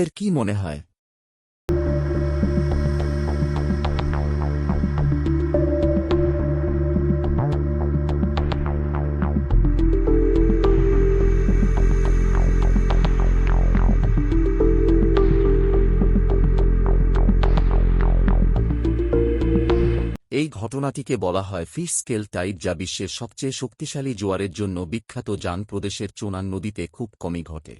এর কি মনে হয়? এই ঘটনাটিকে বলা হয় ফিশ স্কেল টাইড যা বিশ্বের সবচেয়ে শক্তিশালী জোয়ারের জন্য বিখ্যাত জান প্রদেশের চোনান নদীতে খুব কমই ঘটে।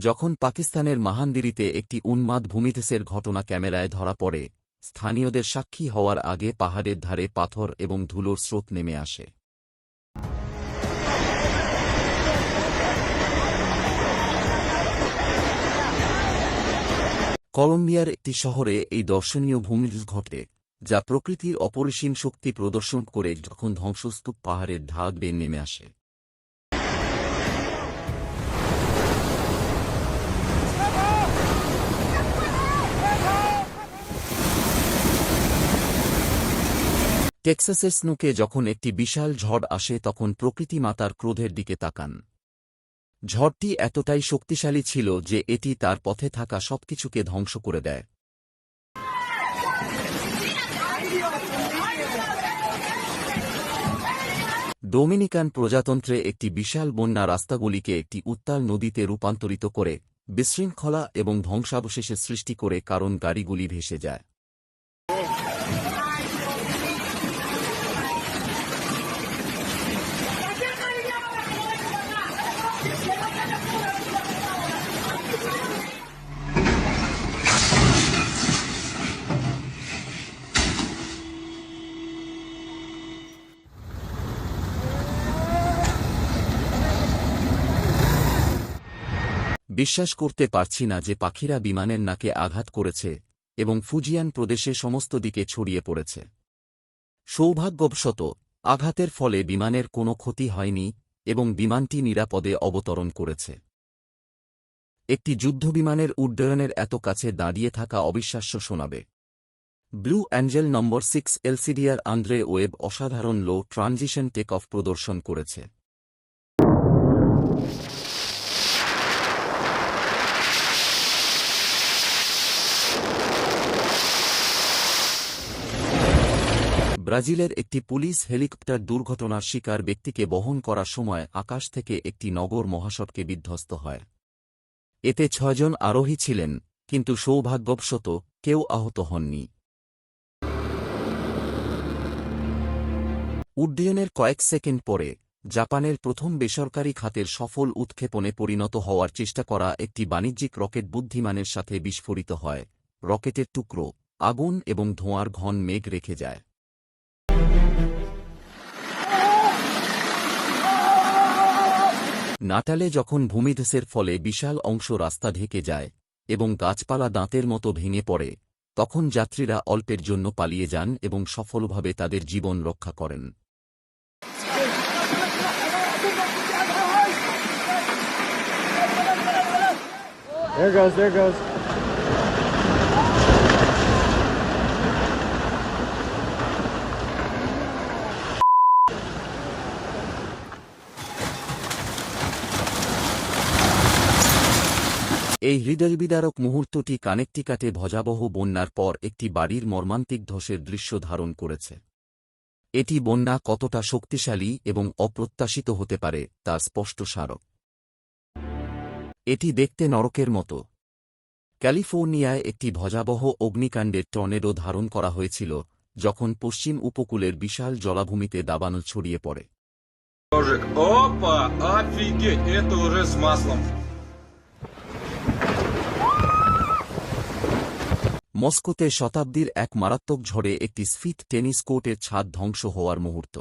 যখন পাকিস্তানের মাহান্দিরিতে একটি উন্মাদ ভূমিধসের ঘটনা ক্যামেরায় ধরা পড়ে, স্থানীয়দের সাক্ষী হওয়ার আগে পাহাড়ের ধারে পাথর এবং ধুলোর স্রোত নেমে আসে। কলম্বিয়ার একটি শহরে এই দর্শনীয় ভূমিধস ঘটে, যা প্রকৃতির অপরিসীম শক্তি প্রদর্শন করে যখন ধ্বংসস্তূপ পাহাড়ের ঢাক বেয়ে নেমে আসে। টেক্সাসের স্নুকে যখন একটি বিশাল ঝড় আসে তখন প্রকৃতি মাতার ক্রোধের দিকে তাকান। ঝড়টি এতটাই শক্তিশালী ছিল যে এটি তার পথে থাকা সবকিছুকে ধ্বংস করে দেয়। ডোমিনিকান প্রজাতন্ত্রে একটি বিশাল বন্যা রাস্তাগুলিকে একটি উত্তাল নদীতে রূপান্তরিত করে, বিশৃঙ্খলা এবং ধ্বংসাবশেষের সৃষ্টি করে কারণ গাড়িগুলি ভেসে যায়। বিশ্বাস করতে পারছি না যে পাখিরা বিমানের নাকে আঘাত করেছে এবং ফুজিয়ান প্রদেশে সমস্ত দিকে ছড়িয়ে পড়েছে। সৌভাগ্যবশত, আঘাতের ফলে বিমানের কোনো ক্ষতি হয়নি এবং বিমানটি নিরাপদে অবতরণ করেছে। একটি যুদ্ধবিমানের উড্ডয়নের এত কাছে দাঁড়িয়ে থাকা অবিশ্বাস্য শোনাবে। Blue angel number six LCDR Andre Webb অসাধারণ লো ট্রানজিশন টেক অফ প্রদর্শন করেছে। ব্রাজিলের একটি পুলিশ হেলিকপ্টার দুর্ঘটনার শিকার ব্যক্তিকে বহন করার সময় আকাশ থেকে একটি নগর মহাসড়কে বিধ্বস্ত হয়। এতে ছয়জন আরোহী ছিলেন, কিন্তু সৌভাগ্যবশত কেউ আহত হননি। উড্ডয়নের কয়েক সেকেন্ড পরে জাপানের প্রথম বেসরকারি খাতের সফল উৎক্ষেপণে পরিণত হওয়ার চেষ্টা করা একটি বাণিজ্যিক রকেট বুদ্ধিমানের সাথে বিস্ফোরিত হয়। রকেটের টুকরো, আগুন এবং ধোঁয়ার ঘন মেঘ রেখে যায়। নাটালে যখন ভূমিধসের ফলে বিশাল অংশ রাস্তা ঢেকে যায় এবং গাছপালা দাঁতের মতো ভেঙে পড়ে তখন যাত্রীরা অল্পের জন্য পালিয়ে যান এবং সফলভাবে তাদের জীবন রক্ষা করেন There goes, there goes. এই হৃদয়বিদারক মুহূর্তটি কানেকটিকাটে ভজাবহ বন্যার পর একটি বাড়ির মর্মান্তিক ধসের দৃশ্য ধারণ করেছে। এটি বন্যা কতটা শক্তিশালী এবং অপ্রত্যাশিত হতে পারে তার স্পষ্ট স্মারক। এটি দেখতে নরকের মতো। ক্যালিফোর্নিয়ায় একটি ভজাবহ অগ্নিকাণ্ডের টর্নেডো ধারণ করা হয়েছিল, যখন পশ্চিম উপকূলের বিশাল জলাভূমিতে দাবানল ছড়িয়ে পড়ে। মস্কোতে শতাব্দীর এক মারাত্মক ঝড়ে একটি স্ফিত টেনিস কোর্টের ছাদ ধ্বংস হওয়ার মুহূর্ত।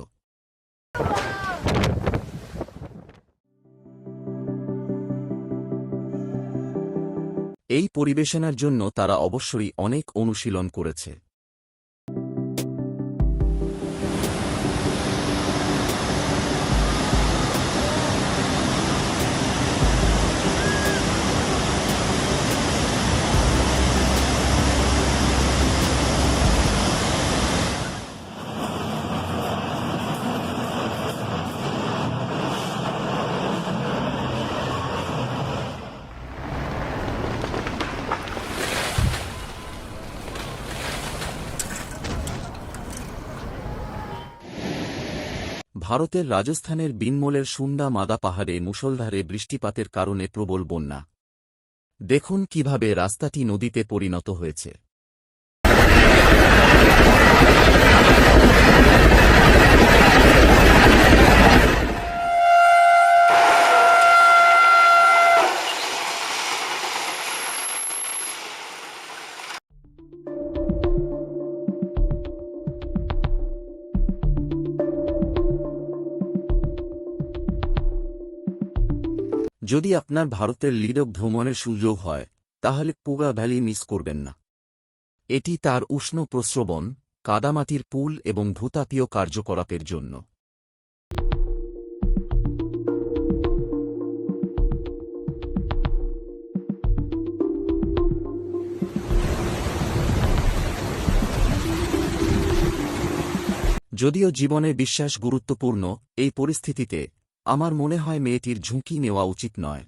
এই পরিবেশনার জন্য তারা অবশ্যই অনেক অনুশীলন করেছে। ভারতের রাজস্থানের বিনমোলের সুন্ডা মাদা পাহাড়ে মুষলধারে বৃষ্টিপাতের কারণে প্রবল বন্যা। দেখুন কীভাবে রাস্তাটি নদীতে পরিণত হয়েছে। যদি আপনার ভারতের লিডক ভ্রমণের সুযোগ হয়, তাহলে পুগা ভ্যালি মিস করবেন না। এটি তার উষ্ণ প্রস্রবণ, কাদামাটির পুল এবং ভূতাপীয় কার্যকলাপের জন্য। যদিও জীবনে বিশ্বাস গুরুত্বপূর্ণ, এই পরিস্থিতিতে আমার মনে হয় মেয়েটির ঝুঁকি নেওয়া উচিত নয়।